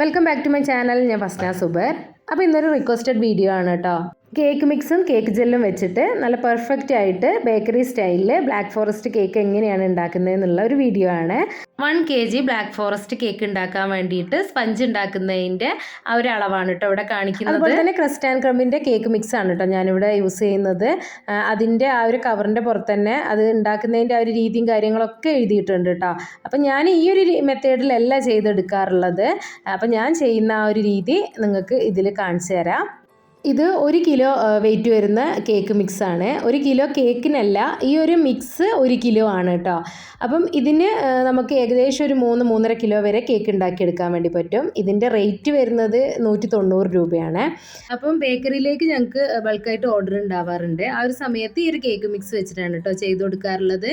Welcome back to my channel ഞാൻ ഫസ്ന സുബർ. അപ്പോൾ ഇന്നൊരു റിക്വസ്റ്റഡ് വീഡിയോ ആണ് കേട്ടോ. കേക്ക് മിക്സും കേക്ക് ജെല്ലും വെച്ചിട്ട് നല്ല പെർഫെക്റ്റ് ആയിട്ട് ബേക്കറി സ്റ്റൈലിൽ ബ്ലാക്ക് ഫോറസ്റ്റ് കേക്ക് എങ്ങനെയാണ് ഉണ്ടാക്കുന്നത് എന്നുള്ള ഒരു വീഡിയോ ആണ്. One K G black forest cake ഉണ്ടാക്കാൻ വേണ്ടിയിട്ട് സ്പഞ്ച് ഉണ്ടാക്കുന്നതിന്റെ ആ ഒരു അളവാണ് കേട്ടോ ഇവിടെ കാണിക്കുന്നത്. അതുപോലെ തന്നെ ക്രസ്റ്റ് ആൻഡ് കേക്ക് മിക്സ് ആണ് കേട്ടോ ഞാനിവിടെ യൂസ് ചെയ്യുന്നത്. അതിന്റെ ആ ഒരു കവറിന്റെ പുറത്ത് തന്നെ അത് ഉണ്ടാക്കുന്നതിന്റെ ആ ഒരു രീതിയും കാര്യങ്ങളൊക്കെ എഴുതിയിട്ടുണ്ട് കേട്ടോ അപ്പം ഞാൻ ഈ ഒരു മെത്തേഡിലല്ല ചെയ്തെടുക്കാറുള്ളത്. അപ്പം ഞാൻ ചെയ്യുന്ന ആ ഒരു രീതി നിങ്ങൾക്ക് ഇതിൽ കാണിച്ചു തരാം. ഇത് ഒരു കിലോ വെയിറ്റ് വരുന്ന കേക്ക് മിക്സ് ആണ്. ഒരു കിലോ കേക്കിനല്ല ഈ ഒരു മിക്സ് ഒരു കിലോ ആണ് കേട്ടോ അപ്പം ഇതിന് നമുക്ക് ഏകദേശം ഒരു മൂന്ന് മൂന്നര കിലോ വരെ കേക്ക് ഉണ്ടാക്കിയെടുക്കാൻ വേണ്ടി പറ്റും. ഇതിന്റെ റേറ്റ് വരുന്നത് നൂറ്റി തൊണ്ണൂറ് രൂപയാണ്. അപ്പം ബേക്കറിയിലേക്ക് ഞങ്ങൾക്ക് ബൾക്കായിട്ട് ഓർഡർ ഉണ്ടാവാറുണ്ട്. ആ ഒരു സമയത്ത് ഈ ഒരു കേക്ക് മിക്സ് വെച്ചിട്ടാണ് കേട്ടോ ചെയ്ത് കൊടുക്കാറുള്ളത്.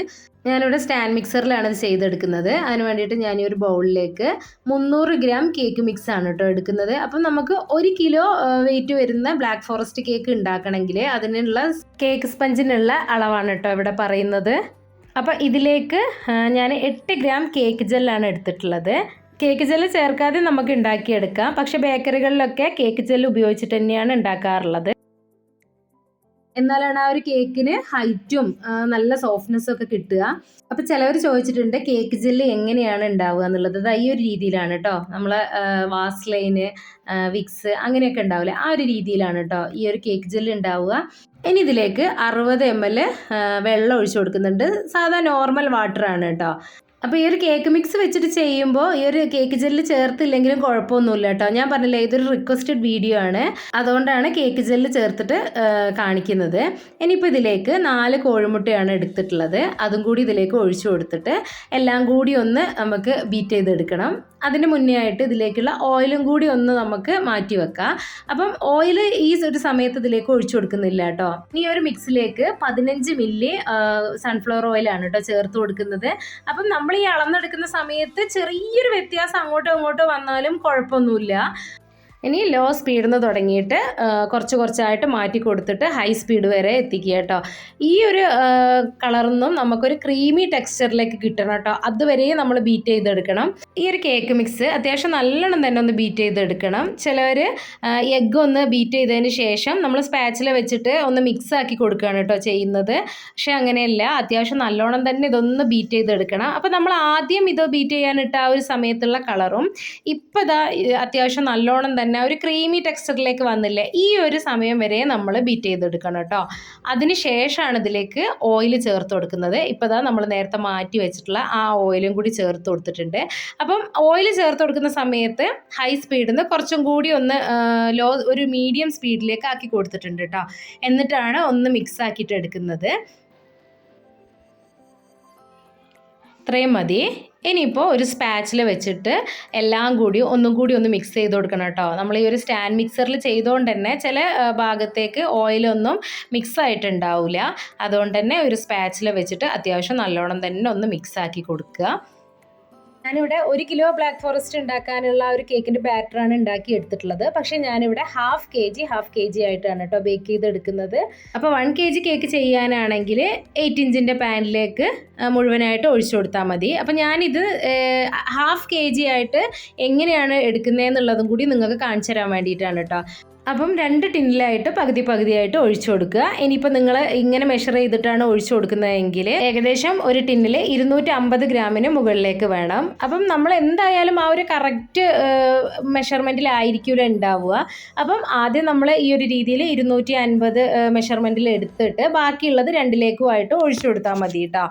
ഞാനിവിടെ സ്റ്റാൻഡ് മിക്സറിലാണ് ഇത് ചെയ്തെടുക്കുന്നത്. അതിന് വേണ്ടിയിട്ട് ഞാൻ ഈ ഒരു ബൗളിലേക്ക് മുന്നൂറ് ഗ്രാം കേക്ക് മിക്സ് ആണ് കേട്ടോ എടുക്കുന്നത്. അപ്പം നമുക്ക് ഒരു കിലോ വെയിറ്റ് വരുന്ന ബ്ലാക്ക് ഫോറസ്റ്റ് കേക്ക് ഉണ്ടാക്കണമെങ്കിൽ അതിനുള്ള കേക്ക് സ്പഞ്ചിനുള്ള അളവാണ് കേട്ടോ ഇവിടെ പറയുന്നത്. അപ്പോൾ ഇതിലേക്ക് ഞാൻ എട്ട് ഗ്രാം കേക്ക് ജെല്ലാണ് എടുത്തിട്ടുള്ളത്. കേക്ക് ജെല്ല് ചേർക്കാതെ നമുക്ക് ഉണ്ടാക്കിയെടുക്കാം. പക്ഷേ ബേക്കറികളിലൊക്കെ കേക്ക് ജെല്ല് ഉപയോഗിച്ചിട്ട് തന്നെയാണ് ഉണ്ടാക്കാറുള്ളത്. എന്നാലാണ് ആ ഒരു കേക്കിന് ഹൈറ്റും നല്ല സോഫ്റ്റ്നെസ്സും ഒക്കെ കിട്ടുക. അപ്പോൾ ചിലവർ ചോദിച്ചിട്ടുണ്ട് കേക്ക് ജെല്ല് എങ്ങനെയാണ് ഉണ്ടാവുക എന്നുള്ളത്? അത് ഈ ഒരു രീതിയിലാണ് കേട്ടോ നമ്മളെ വാസ്ലൈന് വിക്സ് അങ്ങനെയൊക്കെ ഉണ്ടാവില്ലേ ആ ഒരു രീതിയിലാണ് കേട്ടോ ഈ ഒരു കേക്ക് ജെല്ല് ഉണ്ടാവുക. ഇനി ഇതിലേക്ക് അറുപത് എം എൽ വെള്ളം ഒഴിച്ചു കൊടുക്കുന്നുണ്ട്. സാധാ നോർമൽ വാട്ടർ ആണ് കേട്ടോ അപ്പോൾ ഈ ഒരു കേക്ക് മിക്സ് വെച്ചിട്ട് ചെയ്യുമ്പോൾ ഈ ഒരു കേക്ക് ജെല്ല് ചേർത്തില്ലെങ്കിലും കുഴപ്പമൊന്നുമില്ല കേട്ടോ. ഞാൻ പറഞ്ഞില്ലേ ഇതൊരു റിക്വസ്റ്റഡ് വീഡിയോ ആണ്. അതുകൊണ്ടാണ് കേക്ക് ജെല്ല് ചേർത്തിട്ട് കാണിക്കുന്നത്. ഇനിയിപ്പോൾ ഇതിലേക്ക് നാല് കോഴിമുട്ടയാണ് എടുത്തിട്ടുള്ളത്. അതും കൂടി ഇതിലേക്ക് ഒഴിച്ചു കൊടുത്തിട്ട് എല്ലാം കൂടി ഒന്ന് നമുക്ക് ബീറ്റ് ചെയ്തെടുക്കണം. അതിന് മുന്നേ ആയിട്ട് ഇതിലേക്കുള്ള ഓയിലും കൂടി ഒന്ന് നമുക്ക് മാറ്റി വെക്കാം. അപ്പം ഓയിൽ ഈ ഒരു സമയത്ത് ഇതിലേക്ക് ഒഴിച്ചു കൊടുക്കുന്നില്ല കേട്ടോ. ഈ ഒരു മിക്സിലേക്ക് പതിനഞ്ച് മില്ലി സൺഫ്ലവർ ഓയിലാണ് കേട്ടോ ചേർത്ത് കൊടുക്കുന്നത്. അപ്പം നമ്മൾ ഈ അളന്നെടുക്കുന്ന സമയത്ത് ചെറിയൊരു വ്യത്യാസം അങ്ങോട്ടോ ഇങ്ങോട്ടോ വന്നാലും കുഴപ്പമൊന്നുമില്ല. ഇനി ലോ സ്പീഡിൽ നിന്ന് തുടങ്ങിയിട്ട് കുറച്ച് കുറച്ചായിട്ട് മാറ്റി കൊടുത്തിട്ട് ഹൈ സ്പീഡ് വരെ എത്തിക്കുക കേട്ടോ. ഈ ഒരു കളറൊന്നും നമുക്കൊരു ക്രീമി ടെക്സ്ചറിലേക്ക് കിട്ടണം കേട്ടോ. അതുവരെ നമ്മൾ ബീറ്റ് ചെയ്തെടുക്കണം. ഈ ഒരു കേക്ക് മിക്സ് അത്യാവശ്യം നല്ലോണം തന്നെ ഒന്ന് ബീറ്റ് ചെയ്തെടുക്കണം. ചിലവർ എഗ്ഗ് ഒന്ന് ബീറ്റ് ചെയ്തതിന് ശേഷം നമ്മൾ സ്പാച്ചിൽ വെച്ചിട്ട് ഒന്ന് മിക്സ് ആക്കി കൊടുക്കുകയാണ് കേട്ടോ ചെയ്യുന്നത്. പക്ഷെ അങ്ങനെയല്ല. അത്യാവശ്യം നല്ലോണം തന്നെ ഇതൊന്ന് ബീറ്റ് ചെയ്തെടുക്കണം. അപ്പോൾ നമ്മൾ ആദ്യം ഇത് ബീറ്റ് ചെയ്യാനിട്ട ആ ഒരു സമയത്തുള്ള കളറും ഇപ്പോൾ ഇത് അത്യാവശ്യം നല്ലോണം തന്നെ ഒരു ക്രീമി ടെക്സ്ചറിലേക്ക് വന്നില്ലേ ഈ ഒരു സമയം വരെ നമ്മൾ ബീറ്റ് ചെയ്തെടുക്കണം കേട്ടോ. അതിന് ശേഷമാണ് ഇതിലേക്ക് ഓയിൽ ചേർത്ത് കൊടുക്കുന്നത്. ഇപ്പോൾ ഇതാ നമ്മൾ നേരത്തെ മാറ്റി വെച്ചിട്ടുള്ള ആ ഓയിലും കൂടി ചേർത്ത് കൊടുത്തിട്ടുണ്ട്. അപ്പം ഓയിൽ ചേർത്ത് കൊടുക്കുന്ന സമയത്ത് ഹൈ സ്പീഡിൽ നിന്ന് കുറച്ചും കൂടി ഒന്ന് ലോ ഒരു മീഡിയം സ്പീഡിലേക്ക് ആക്കി കൊടുത്തിട്ടുണ്ട് കേട്ടോ. എന്നിട്ടാണ് ഒന്ന് മിക്സ് ആക്കിയിട്ട് എടുക്കുന്നത്. ഇത്രയും മതി. ഇനിയിപ്പോൾ ഒരു സ്പാച്ചിൽ വെച്ചിട്ട് എല്ലാം കൂടി ഒന്നും കൂടി ഒന്ന് മിക്സ് ചെയ്ത് കൊടുക്കണം കേട്ടോ നമ്മൾ ഈ ഒരു സ്റ്റാൻഡ് മിക്സറിൽ ചെയ്തുകൊണ്ട് തന്നെ ചില ഭാഗത്തേക്ക് ഓയിലൊന്നും മിക്സ് ആയിട്ടുണ്ടാവില്ല അതുകൊണ്ട് തന്നെ ഒരു സ്പാച്ചിൽ വെച്ചിട്ട് അത്യാവശ്യം നല്ലോണം തന്നെ ഒന്ന് മിക്സ് ആക്കി കൊടുക്കുക. ഞാനിവിടെ ഒരു കിലോ ബ്ലാക്ക് ഫോറസ്റ്റ് ഉണ്ടാക്കാനുള്ള ഒരു കേക്കിന്റെ ബാറ്ററാണ് ഉണ്ടാക്കി എടുത്തിട്ടുള്ളത്. പക്ഷേ ഞാനിവിടെ half K G half K G ആയിട്ടാണ് കേട്ടോ ബേക്ക് ചെയ്തെടുക്കുന്നത്. അപ്പോൾ വൺ കെ ജി കേക്ക് ചെയ്യാനാണെങ്കിൽ എയ്റ്റ് ഇഞ്ചിന്റെ പാനിലേക്ക് മുഴുവനായിട്ട് ഒഴിച്ചു കൊടുത്താൽ മതി. അപ്പോൾ ഞാനിത് ഹാഫ് കെ ജി ആയിട്ട് എങ്ങനെയാണ് എടുക്കുന്നതെന്നുള്ളതും കൂടി നിങ്ങൾക്ക് കാണിച്ചു തരാൻ വേണ്ടിയിട്ടാണ് കേട്ടോ. അപ്പം രണ്ട് ടിന്നിലായിട്ട് പകുതി പകുതിയായിട്ട് ഒഴിച്ചു കൊടുക്കുക. ഇനിയിപ്പോൾ നിങ്ങൾ ഇങ്ങനെ മെഷർ ചെയ്തിട്ടാണ് ഒഴിച്ചു കൊടുക്കുന്നതെങ്കിൽ ഏകദേശം ഒരു ടിന്നിൽ ഇരുന്നൂറ്റി അമ്പത് ഗ്രാമിന് മുകളിലേക്ക് വേണം. അപ്പം നമ്മൾ എന്തായാലും ആ ഒരു കറക്റ്റ് മെഷർമെന്റിലായിരിക്കില്ല ഉണ്ടാവുക. അപ്പം ആദ്യം നമ്മൾ ഈ ഒരു രീതിയിൽ ഇരുന്നൂറ്റി അൻപത് മെഷർമെന്റിൽ എടുത്തിട്ട് ബാക്കിയുള്ളത് രണ്ടിലേക്കുമായിട്ട് ഒഴിച്ചു കൊടുത്താൽ മതി കേട്ടോ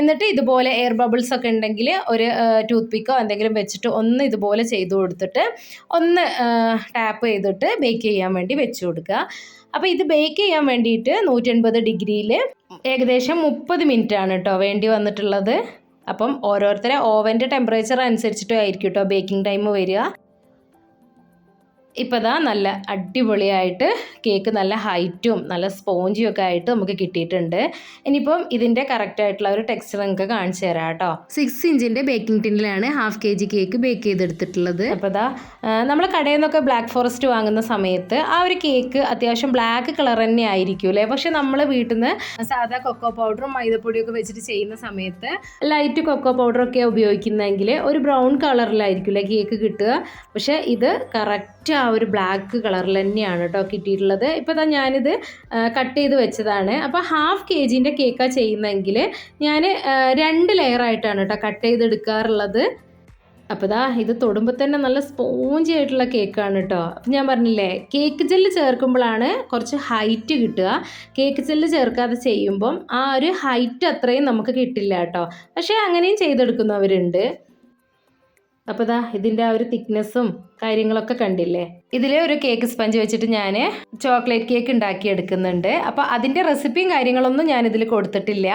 എന്നിട്ട് ഇതുപോലെ എയർ ബബിൾസ് ഒക്കെ ഉണ്ടെങ്കിൽ ഒരു ടൂത്ത് പിക്കോ എന്തെങ്കിലും വെച്ചിട്ട് ഒന്ന് ഇതുപോലെ ചെയ്തു കൊടുത്തിട്ട് ഒന്ന് ടാപ്പ് ചെയ്തിട്ട് ബേക്ക് ചെയ്യാൻ വേണ്ടി വെച്ച് കൊടുക്കുക. അപ്പോൾ ഇത് ബേക്ക് ചെയ്യാൻ വേണ്ടിയിട്ട് നൂറ്റൻപത് ഡിഗ്രിയിൽ ഏകദേശം മുപ്പത് മിനിറ്റ് ആണ് കേട്ടോ വേണ്ടി വന്നിട്ടുള്ളത്. അപ്പം ഓരോരുത്തരെ ഓവന്റെ ടെമ്പറേച്ചർ അനുസരിച്ചിട്ടും ആയിരിക്കും കേട്ടോ ബേക്കിംഗ് ടൈം വരിക. ഇപ്പോൾ ഇതാ നല്ല അടിപൊളിയായിട്ട് കേക്ക് നല്ല ഹൈറ്റും നല്ല സ്പോഞ്ചും ഒക്കെ ആയിട്ട് നമുക്ക് കിട്ടിയിട്ടുണ്ട്. ഇനിയിപ്പം ഇതിന്റെ കറക്റ്റ് ആയിട്ടുള്ള ഒരു ടെക്സ്ചർ നിങ്ങൾക്ക് കാണിച്ചു തരാം കേട്ടോ. സിക്സ് ഇഞ്ചിന്റെ baking ടിന്നിലാണ് half K G cake bake ചെയ്തെടുത്തിട്ടുള്ളത്. അപ്പോൾ ഇതാ നമ്മൾ കടയിൽ നിന്നൊക്കെ ബ്ലാക്ക് ഫോറസ്റ്റ് വാങ്ങുന്ന സമയത്ത് ആ ഒരു കേക്ക് അത്യാവശ്യം ബ്ലാക്ക് കളർ തന്നെ ആയിരിക്കും അല്ലേ? പക്ഷെ നമ്മൾ വീട്ടിൽ നിന്ന് സാധാ കൊക്കോ പൗഡറും മൈദപ്പൊടിയും ഒക്കെ വെച്ചിട്ട് ചെയ്യുന്ന സമയത്ത് ലൈറ്റ് കൊക്കോ പൗഡറൊക്കെ ഉപയോഗിക്കുന്നതെങ്കിൽ ഒരു ബ്രൗൺ കളറിലായിരിക്കും അല്ലേ കേക്ക് കിട്ടുക. പക്ഷേ ഇത് കറക്റ്റ് ആ ഒരു ബ്ലാക്ക് കളറിൽ തന്നെയാണ് കേട്ടോ കിട്ടിയിട്ടുള്ളത്. ഇപ്പോൾ തന്നെ ഞാനിത് കട്ട് ചെയ്ത് വെച്ചതാണ്. അപ്പോൾ ഹാഫ് കെ ജിന്റെ കേക്കാണ് ചെയ്യുന്നതെങ്കിൽ ഞാൻ രണ്ട് ലെയറായിട്ടാണ് കേട്ടോ കട്ട് ചെയ്തെടുക്കാറുള്ളത്. അപ്പോൾ ദാ ഇത് തൊടുമ്പോൾ തന്നെ നല്ല സ്പോഞ്ചി ആയിട്ടുള്ള കേക്കാണ് കേട്ടോ അപ്പം ഞാൻ പറഞ്ഞില്ലേ കേക്ക് ജെല്ല് ചേർക്കുമ്പോഴാണ് കുറച്ച് ഹൈറ്റ് കിട്ടുക. കേക്ക് ജെല്ല് ചേർക്കാതെ ചെയ്യുമ്പം ആ ഒരു ഹൈറ്റ് അത്രയും നമുക്ക് കിട്ടില്ല കേട്ടോ പക്ഷേ അങ്ങനെയും ചെയ്തെടുക്കുന്നവരുണ്ട്. അപ്പോൾ ഇതാ ഇതിന്റെ ആ ഒരു തിക്നെസ്സും കാര്യങ്ങളൊക്കെ കണ്ടില്ലേ? ഇതിൽ ഒരു കേക്ക് സ്പഞ്ച് വെച്ചിട്ട് ഞാൻ ചോക്ലേറ്റ് കേക്ക് ഉണ്ടാക്കി എടുക്കുന്നുണ്ട്. അപ്പോൾ അതിന്റെ റെസിപ്പിയും കാര്യങ്ങളൊന്നും ഞാൻ ഇതിൽ കൊടുത്തിട്ടില്ല.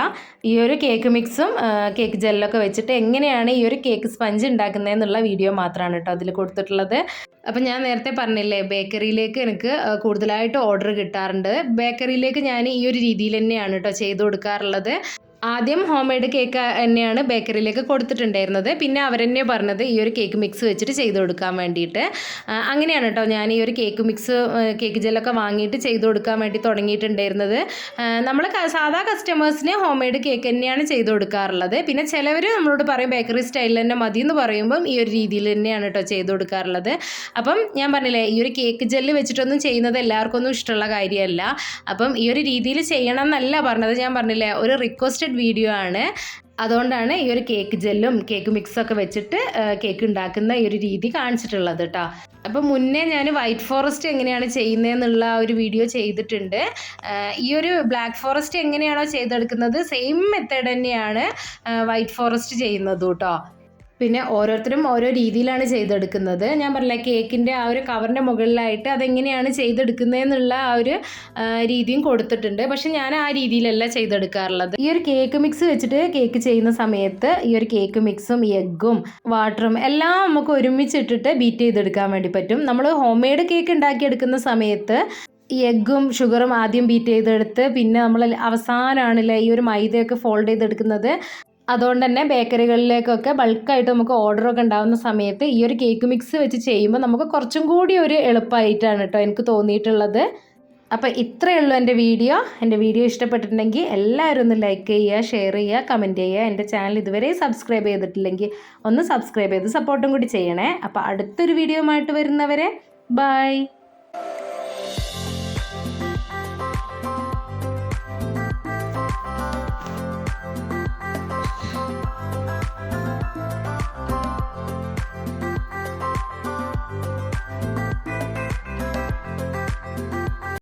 ഈ ഒരു കേക്ക് മിക്സും കേക്ക് ജെല്ലൊക്കെ വെച്ചിട്ട് എങ്ങനെയാണ് ഈ ഒരു കേക്ക് സ്പഞ്ച് ഉണ്ടാക്കുന്നതെന്നുള്ള വീഡിയോ മാത്രമാണ് കേട്ടോ അതിൽ കൊടുത്തിട്ടുള്ളത്. അപ്പം ഞാൻ നേരത്തെ പറഞ്ഞില്ലേ ബേക്കറിയിലേക്ക് എനിക്ക് കൂടുതലായിട്ട് ഓർഡർ കിട്ടാറുണ്ട്. ബേക്കറിയിലേക്ക് ഞാൻ ഈ ഒരു രീതിയിൽ തന്നെയാണ് കേട്ടോ ചെയ്തു കൊടുക്കാറുള്ളത്. ആദ്യം ഹോം മെയ്ഡ് കേക്ക് തന്നെയാണ് ബേക്കറിയിലേക്ക് കൊടുത്തിട്ടുണ്ടായിരുന്നത്. പിന്നെ അവരെന്നെ പറഞ്ഞത് ഈ ഒരു കേക്ക് മിക്സ് വെച്ചിട്ട് ചെയ്ത് കൊടുക്കാൻ വേണ്ടിയിട്ട്. അങ്ങനെയാണ് കേട്ടോ ഞാൻ ഈ ഒരു കേക്ക് മിക്സ് കേക്ക് ജെല്ലൊക്കെ വാങ്ങിയിട്ട് ചെയ്ത് കൊടുക്കാൻ വേണ്ടി തുടങ്ങിയിട്ടുണ്ടായിരുന്നത്. നമ്മൾ സാധാ കസ്റ്റമേഴ്സിന് ഹോം മെയ്ഡ് കേക്ക് തന്നെയാണ് ചെയ്ത് കൊടുക്കാറുള്ളത്. പിന്നെ ചിലവർ നമ്മളോട് പറയും ബേക്കറി സ്റ്റൈലിൽ തന്നെ മതി എന്ന് പറയുമ്പം ഈ ഒരു രീതിയിൽ തന്നെയാണ് കേട്ടോ ചെയ്ത് കൊടുക്കാറുള്ളത്. അപ്പം ഞാൻ പറഞ്ഞില്ലേ ഈ ഒരു കേക്ക് ജെല്ല് വെച്ചിട്ടൊന്നും ചെയ്യുന്നത് എല്ലാവർക്കൊന്നും ഇഷ്ടമുള്ള കാര്യമല്ല. അപ്പം ഈ ഒരു രീതിയിൽ ചെയ്യണം എന്നല്ല പറഞ്ഞത്. ഞാൻ പറഞ്ഞില്ലേ ഒരു റിക്വസ്റ്റഡ് വീഡിയോ ആണ്. അതുകൊണ്ടാണ് ഈ ഒരു കേക്ക് ജെല്ലും കേക്ക് മിക്സൊക്കെ വെച്ചിട്ട് കേക്ക് ഉണ്ടാക്കുന്ന ഈ ഒരു രീതി കാണിച്ചിട്ടുള്ളത് കേട്ടോ അപ്പോൾ മുന്നേ ഞാൻ വൈറ്റ് ഫോറസ്റ്റ് എങ്ങനെയാണ് ചെയ്യുന്നതെന്നുള്ള ഒരു വീഡിയോ ചെയ്തിട്ടുണ്ട്. ഈ ഒരു ബ്ലാക്ക് ഫോറസ്റ്റ് എങ്ങനെയാണോ ചെയ്തെടുക്കുന്നത് സെയിം മെത്തേഡ് തന്നെയാണ് വൈറ്റ് ഫോറസ്റ്റ് ചെയ്യുന്നത് കേട്ടോ പിന്നെ ഓരോരുത്തരും ഓരോ രീതിയിലാണ് ചെയ്തെടുക്കുന്നത്. ഞാൻ പറഞ്ഞില്ല കേക്കിന്റെ ആ ഒരു കവറിന്റെ മുകളിലായിട്ട് അതെങ്ങനെയാണ് ചെയ്തെടുക്കുന്നതെന്നുള്ള ആ ഒരു രീതിയും കൊടുത്തിട്ടുണ്ട്. പക്ഷെ ഞാൻ ആ രീതിയിലല്ല ചെയ്തെടുക്കാറുള്ളത്. ഈ ഒരു കേക്ക് മിക്സ് വെച്ചിട്ട് കേക്ക് ചെയ്യുന്ന സമയത്ത് ഈ ഒരു കേക്ക് മിക്സും എഗ്ഗും വാട്ടറും എല്ലാം നമുക്ക് ഒരുമിച്ചിട്ടിട്ട് ബീറ്റ് ചെയ്തെടുക്കാൻ വേണ്ടി പറ്റും. നമ്മൾ ഹോം മെയ്ഡ് കേക്ക് ഉണ്ടാക്കിയെടുക്കുന്ന സമയത്ത് ഈ എഗ്ഗും ഷുഗറും ആദ്യം ബീറ്റ് ചെയ്തെടുത്ത് പിന്നെ നമ്മൾ അവസാനമാണല്ലേ ഈ ഒരു മൈദയൊക്കെ ഫോൾഡ് ചെയ്തെടുക്കുന്നത്. അതുകൊണ്ട് തന്നെ ബേക്കറികളിലേക്കൊക്കെ ബൾക്കായിട്ട് നമുക്ക് ഓർഡറൊക്കെ ഉണ്ടാകുന്ന സമയത്ത് ഈ ഒരു കേക്ക് മിക്സ് വെച്ച് ചെയ്യുമ്പോൾ നമുക്ക് കുറച്ചും കൂടി ഒരു എളുപ്പമായിട്ടാണ് കേട്ടോ എനിക്ക് തോന്നിയിട്ടുള്ളത്. അപ്പോൾ ഇത്രയേ ഉള്ളൂ എന്റെ വീഡിയോ. എന്റെ വീഡിയോ ഇഷ്ടപ്പെട്ടിട്ടുണ്ടെങ്കിൽ എല്ലാവരും ഒന്ന് ലൈക്ക് ചെയ്യുക ഷെയർ ചെയ്യുക കമന്റ് ചെയ്യുക. എന്റെ ചാനൽ ഇതുവരെ സബ്സ്ക്രൈബ് ചെയ്തിട്ടില്ലെങ്കിൽ ഒന്ന് സബ്സ്ക്രൈബ് ചെയ്ത് സപ്പോർട്ടും കൂടി ചെയ്യണേ. അപ്പോൾ അടുത്തൊരു വീഡിയോ ആയിട്ട് വരുന്നവരെ ബൈ.